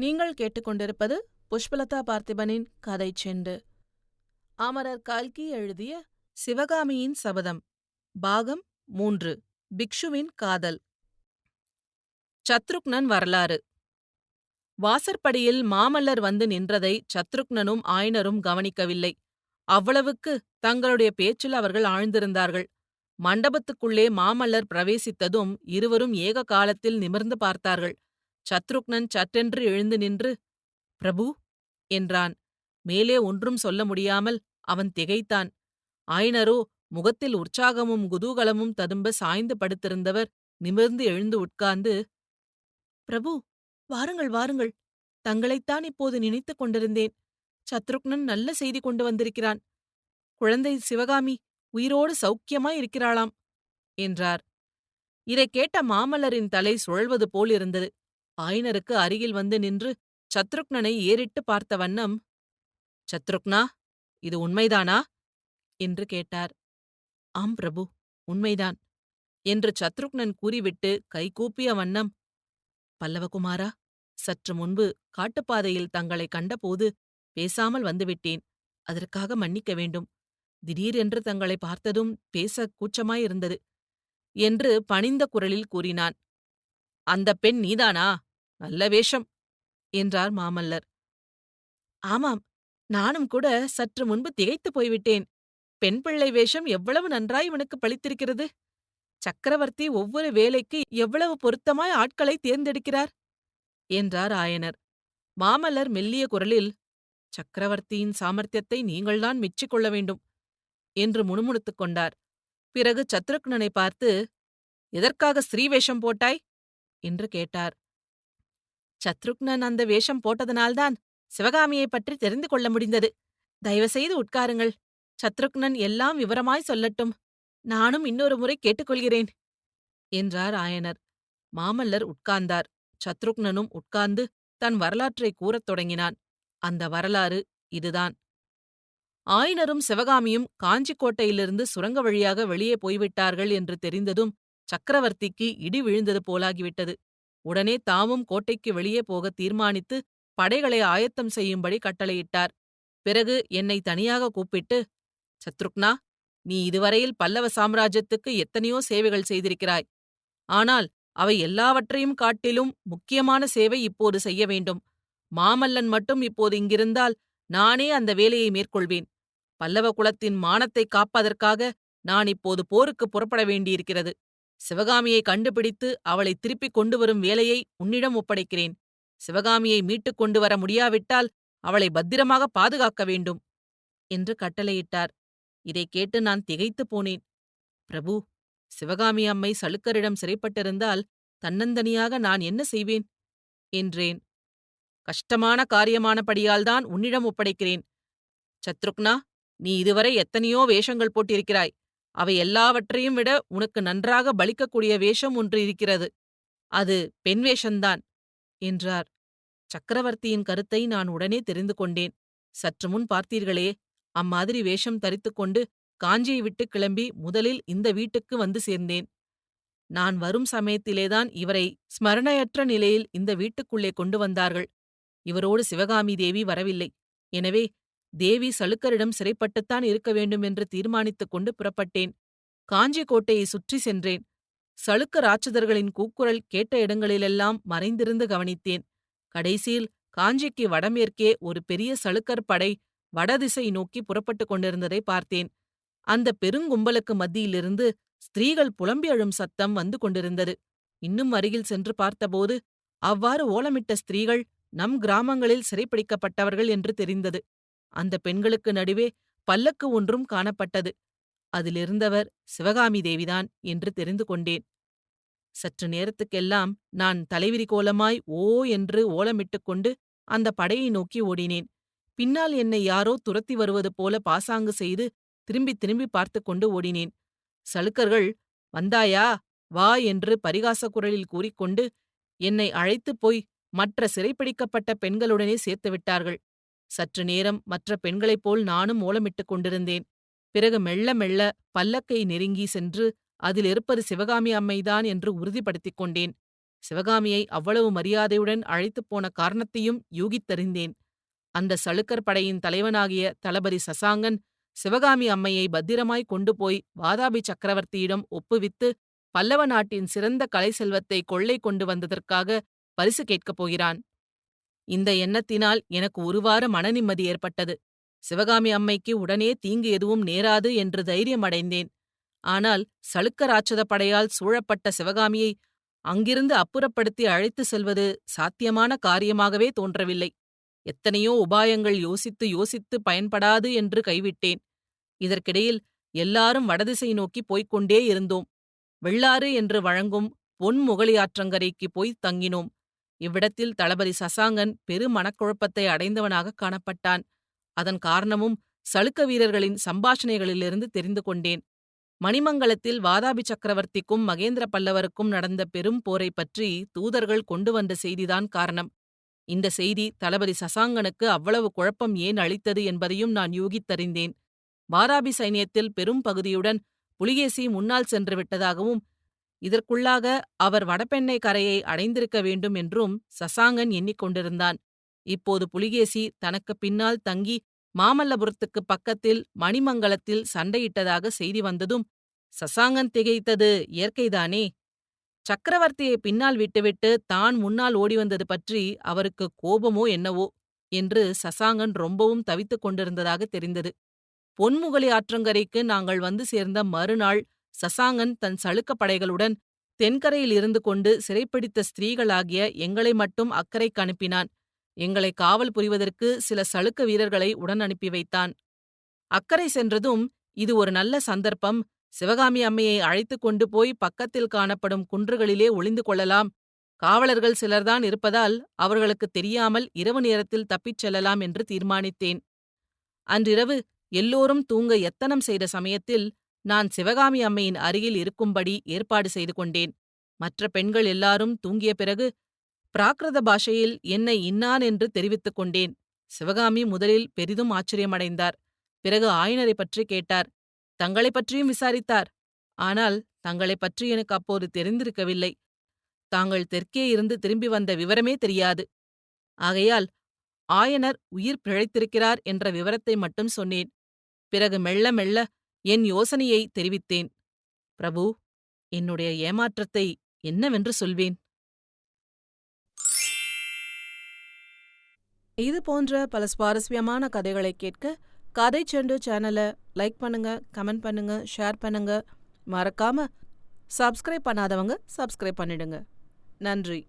நீங்கள் கேட்டுக்கொண்டிருப்பது புஷ்பலதா பார்த்திபனின் கதை செண்டு. அமரர் கல்கி எழுதிய சிவகாமியின் சபதம் பாகம் மூன்று பிக்ஷுவின் காதல். சத்ருக்னன் வரலாறு. வாசற்படியில் மாமல்லர் வந்து நின்றதை சத்ருக்னனும் ஆயனரும் கவனிக்கவில்லை. அவ்வளவுக்கு தங்களுடைய பேச்சில் அவர்கள் ஆழ்ந்திருந்தார்கள். மண்டபத்துக்குள்ளே மாமல்லர் பிரவேசித்ததும் இருவரும் ஏக காலத்தில் நிமிர்ந்து பார்த்தார்கள். சத்ருக்னன் சட்டென்று எழுந்து நின்று பிரபு என்றான். மேலே ஒன்றும் சொல்ல முடியாமல் அவன் திகைத்தான். ஆயனரோ முகத்தில் உற்சாகமும் குதூகலமும் ததும்ப சாய்ந்து படுத்திருந்தவர் நிமிர்ந்து எழுந்து உட்கார்ந்து பிரபு வாருங்கள் வாருங்கள். தங்களைத்தான் இப்போது நினைத்துக் கொண்டிருந்தேன். சத்ருக்னன் நல்ல செய்தி கொண்டு வந்திருக்கிறான். குழந்தை சிவகாமி உயிரோடு சௌக்கியமாய் இருக்கிறாளாம் என்றார். இதைக் கேட்ட மாமல்லரின் தலை சுழல்வது போலிருந்தது. ஆயனருக்கு அருகில் வந்து நின்று சத்ருக்னனை ஏறிட்டு பார்த்த வண்ணம் சத்ருக்னா இது உண்மைதானா? என்று கேட்டார். ஆம் பிரபு உண்மைதான் என்று சத்ருக்னன் கூறிவிட்டு கைகூப்பிய வண்ணம் பல்லவகுமாரா சற்று முன்பு காட்டுப்பாதையில் தங்களை கண்டபோது பேசாமல் வந்துவிட்டேன். அதற்காக மன்னிக்க வேண்டும். திடீரென்று தங்களை பார்த்ததும் பேச கூச்சமாயிருந்தது என்று பணிந்த குரலில் கூறினான். அந்த பெண் நீதானா? நல்ல வேஷம்! என்றார் மாமல்லர். ஆமாம் நானும் கூட சற்று முன்பு திகைத்துப் போய்விட்டேன். பெண் பிள்ளை வேஷம் எவ்வளவு நன்றாய் இவனுக்கு பளித்திருக்கிறது சக்கரவர்த்தி ஒவ்வொரு வேலைக்கு எவ்வளவு பொருத்தமாய் ஆட்களை தேர்ந்தெடுக்கிறார்! என்றார் ஆயனர். மாமல்லர் மெல்லிய குரலில் சக்கரவர்த்தியின் சாமர்த்தியத்தை நீங்கள்தான் மெச்சிக்கொள்ள வேண்டும்! என்று முணுமுணுத்துக் கொண்டார். பிறகு சத்ருக்னனை பார்த்து எதற்காக ஸ்ரீவேஷம் போட்டாய்? என்று கேட்டார். சத்ருக்னன் அந்த வேஷம் போட்டதனால்தான் சிவகாமியைப் பற்றி தெரிந்து கொள்ள முடிந்தது. தயவுசெய்து உட்காருங்கள். சத்ருக்னன் எல்லாம் விவரமாய் சொல்லட்டும். நானும் இன்னொரு முறை கேட்டுக்கொள்கிறேன். என்றார் ஆயனர். மாமல்லர் உட்கார்ந்தார். சத்ருக்னனும் உட்கார்ந்து தன் வரலாற்றை கூறத் தொடங்கினான். அந்த வரலாறு இதுதான். ஆயனரும் சிவகாமியும் காஞ்சிக்கோட்டையிலிருந்து சுரங்க வழியாக வெளியே போய்விட்டார்கள் என்று தெரிந்ததும் சக்கரவர்த்திக்கு இடி விழுந்தது போலாகிவிட்டது. உடனே தாமும் கோட்டைக்கு வெளியே போக தீர்மானித்து படைகளை ஆயத்தம் செய்யும்படி கட்டளையிட்டார். பிறகு என்னை தனியாக கூப்பிட்டு சத்ருக்னா நீ இதுவரையில் பல்லவ சாம்ராஜ்யத்துக்கு எத்தனையோ சேவைகள் செய்திருக்கிறாய். ஆனால் அவை எல்லாவற்றையும் காட்டிலும் முக்கியமான சேவை இப்போது செய்ய வேண்டும். மாமல்லன் மட்டும் இப்போது இங்கிருந்தால் நானே அந்த வேலையை மேற்கொள்வேன். பல்லவ குலத்தின் மானத்தை காப்பதற்காக நான் இப்போது போருக்கு புறப்பட வேண்டியிருக்கிறது. சிவகாமியை கண்டுபிடித்து அவளை திருப்பிக் கொண்டு வரும் வேலையை உன்னிடம் ஒப்படைக்கிறேன். சிவகாமியை மீட்டுக் கொண்டு வர முடியாவிட்டால் அவளை பத்திரமாக பாதுகாக்க வேண்டும் என்று கட்டளையிட்டார். இதைக் கேட்டு நான் திகைத்துப் போனேன். பிரபு சிவகாமி அம்மை சளுக்கரிடம் சிறைப்பட்டிருந்தால் தன்னந்தனியாக நான் என்ன செய்வேன்? என்றேன். கஷ்டமான காரியமானபடியால்தான் உன்னிடம் ஒப்படைக்கிறேன். சத்ருக்னா நீ இதுவரை எத்தனையோ வேஷங்கள் போட்டிருக்கிறாய். அவை எல்லாவற்றையும் விட உனக்கு நன்றாக பலிக்கக்கூடிய வேஷம் ஒன்று இருக்கிறது. அது பெண் வேஷந்தான் என்றார். சக்கரவர்த்தியின் கருத்தை நான் உடனே தெரிந்து கொண்டேன். சற்று முன் பார்த்தீர்களே அம்மாதிரி வேஷம் தரித்துக்கொண்டு காஞ்சியை விட்டு கிளம்பி முதலில் இந்த வீட்டுக்கு வந்து சேர்ந்தேன். நான் வரும் சமயத்திலேதான் இவரை ஸ்மரணையற்ற நிலையில் இந்த வீட்டுக்குள்ளே கொண்டு வந்தார்கள். இவரோடு சிவகாமி தேவி வரவில்லை. எனவே தேவி சளுக்கரிடம் சிறைப்பட்டுத்தான் இருக்க வேண்டும் என்று தீர்மானித்துக் கொண்டு புறப்பட்டேன். காஞ்சி கோட்டையை சுற்றி சென்றேன். சளுக்க ராட்சதர்களின் கூக்குரல் கேட்ட இடங்களிலெல்லாம் மறைந்திருந்து கவனித்தேன். கடைசியில் காஞ்சிக்கு வடமேற்கே ஒரு பெரிய சளுக்கர் படை வடதிசை நோக்கி புறப்பட்டுக் கொண்டிருந்ததை பார்த்தேன். அந்த பெருங்கும்பலுக்கு மத்தியிலிருந்து ஸ்திரீகள் புலம்பி அழும் சத்தம் வந்து கொண்டிருந்தது. இன்னும் அருகில் சென்று பார்த்தபோது அவ்வாறு ஓலமிட்ட ஸ்திரீகள் நம் கிராமங்களில் சிறைப்பிடிக்கப்பட்டவர்கள் என்று தெரிந்தது. அந்த பெண்களுக்கு நடுவே பல்லக்கு ஒன்றும் காணப்பட்டது. அதிலிருந்தவர் சிவகாமி தேவிதான் என்று தெரிந்து கொண்டேன். சற்று நேரத்துக்கெல்லாம் நான் தலைவிரி கோலமாய் ஓ என்று ஓலமிட்டுக் கொண்டு அந்த படையை நோக்கி ஓடினேன். பின்னால் என்னை யாரோ துரத்தி வருவது போல பாசாங்கு செய்து திரும்பி திரும்பி பார்த்து கொண்டு ஓடினேன். சலுக்கர்கள் வந்தாயா? வா என்று பரிகாச குரலில் கூறிக்கொண்டு என்னை அழைத்துப் போய் மற்ற சிறைப்பிடிக்கப்பட்ட பெண்களுடனே சேர்த்து விட்டார்கள். சற்று நேரம் மற்ற பெண்களைப் போல் நானும் ஓலமிட்டுக் கொண்டிருந்தேன் பிறகு மெல்ல மெல்ல பல்லக்கை நெருங்கி சென்று அதில் இருப்பது சிவகாமி அம்மைதான் என்று உறுதிப்படுத்திக் கொண்டேன் சிவகாமியை அவ்வளவு மரியாதையுடன் அழைத்துப் போன காரணத்தையும் யூகித்தறிந்தேன். அந்த சளுக்கர் படையின் தலைவனாகிய தளபதி சசாங்கன் சிவகாமி அம்மையை பத்திரமாய் கொண்டு போய் வாதாபி சக்கரவர்த்தியிடம் ஒப்புவித்து பல்லவ நாட்டின் சிறந்த கலை செல்வத்தை கொள்ளை கொண்டு வந்ததற்காக பரிசு கேட்கப் போகிறான். இந்த எண்ணத்தினால் எனக்கு ஒருவார மனநிம்மதி ஏற்பட்டது. சிவகாமி அம்மைக்கு உடனே தீங்கு எதுவும் நேராது என்று தைரியம் அடைந்தேன். ஆனால் சளுக்க ராட்சத படையால் சூழப்பட்ட சிவகாமியை அங்கிருந்து அப்புறப்படுத்தி அழைத்து செல்வது சாத்தியமான காரியமாகவே தோன்றவில்லை. எத்தனையோ உபாயங்கள் யோசித்து யோசித்து பயன்படாது என்று கைவிட்டேன். இதற்கிடையில் எல்லாரும் வடதிசை நோக்கி போய்க் கொண்டே இருந்தோம். வெள்ளாறு என்று வழங்கும் பொன் முகலியாற்றங்கரைக்கு போய் தங்கினோம். இவ்விடத்தில் தளபதி சசாங்கன் பெரு மனக்குழப்பத்தை அடைந்தவனாகக் காணப்பட்டான். அதன் காரணமும் சளுக்க வீரர்களின் சம்பாஷணைகளிலிருந்து தெரிந்து கொண்டேன். மணிமங்கலத்தில் வாதாபி சக்கரவர்த்திக்கும் மகேந்திர பல்லவருக்கும் நடந்த பெரும் போரைப் பற்றி தூதர்கள் கொண்டு வந்த செய்திதான் காரணம். இந்த செய்தி தளபதி சசாங்கனுக்கு அவ்வளவு குழப்பம் ஏன் அளித்தது என்பதையும் நான் யூகித்தறிந்தேன். வாதாபி சைனியத்தில் பெரும் பகுதியுடன் புலிகேசி முன்னால் சென்று விட்டதாகவும் இதற்குள்ளாக அவர் வடபெண்ணை கரையை அடைந்திருக்க வேண்டும் என்றும் சசாங்கன் எண்ணிக்கொண்டிருந்தான். இப்போது புலிகேசி தனக்குப் பின்னால் தங்கி மாமல்லபுரத்துக்குப் பக்கத்தில் மணிமங்கலத்தில் சண்டையிட்டதாக செய்தி வந்ததும் சசாங்கன் திகைத்தது இயற்கைதானே. சக்கரவர்த்தியை பின்னால் விட்டுவிட்டு தான் முன்னால் ஓடிவந்தது பற்றி அவருக்கு கோபமோ என்னவோ என்று சசாங்கன் ரொம்பவும் தவித்துக் கொண்டிருந்ததாக தெரிந்தது. பொன்முகலி ஆற்றங்கரைக்கு நாங்கள் வந்து சேர்ந்த மறுநாள் சசாங்கன் தன் சளுக்கப் படைகளுடன் தென்கரையில் இருந்து கொண்டு சிறைப்பிடித்த ஸ்திரீகளாகிய எங்களை மட்டும் அக்கறைக்கு அனுப்பினான். எங்களை காவல் புரிவதற்கு சில சளுக்க வீரர்களை உடன் அனுப்பி வைத்தான். அக்கரை சென்றதும் இது ஒரு நல்ல சந்தர்ப்பம் சிவகாமி அம்மையை அழைத்துக் கொண்டு போய் பக்கத்தில் காணப்படும் குன்றுகளிலே ஒளிந்து கொள்ளலாம். காவலர்கள் சிலர்தான் இருப்பதால் அவர்களுக்குத் தெரியாமல் இரவு நேரத்தில் தப்பிச் செல்லலாம் என்று தீர்மானித்தேன். அன்றிரவு எல்லோரும் தூங்க எத்தனம் செய்த சமயத்தில் நான் சிவகாமி அம்மையின் அருகில் இருக்கும்படி ஏற்பாடு செய்து கொண்டேன். மற்ற பெண்கள் எல்லாரும் தூங்கிய பிறகு பிராகிருத பாஷையில் என்னை இன்னான் என்று தெரிவித்துக் கொண்டேன். சிவகாமி முதலில் பெரிதும் ஆச்சரியமடைந்தார். பிறகு ஆயனரைப் பற்றி கேட்டார். தங்களைப் பற்றியும் விசாரித்தார். ஆனால் தங்களைப் பற்றி எனக்கு அப்போது தெரிந்திருக்கவில்லை. தாங்கள் தெற்கே இருந்து திரும்பி வந்த விவரமே தெரியாது. ஆகையால் ஆயனர் உயிர் பிழைத்திருக்கிறார் என்ற விவரத்தை மட்டும் சொன்னேன். பிறகு மெல்ல மெல்ல என் யோசனையை தெரிவித்தேன். பிரபு, என்னுடைய ஏமாற்றத்தை என்னவென்று சொல்வேன்? இது போன்ற பல சுவாரஸ்யமான கதைகளை கேட்க கதை செண்டு சேனலை லைக் பண்ணுங்க, கமெண்ட் பண்ணுங்க, ஷேர் பண்ணுங்க. மறக்காம சப்ஸ்கிரைப் பண்ணாதவங்க சப்ஸ்கிரைப் பண்ணிடுங்க. நன்றி.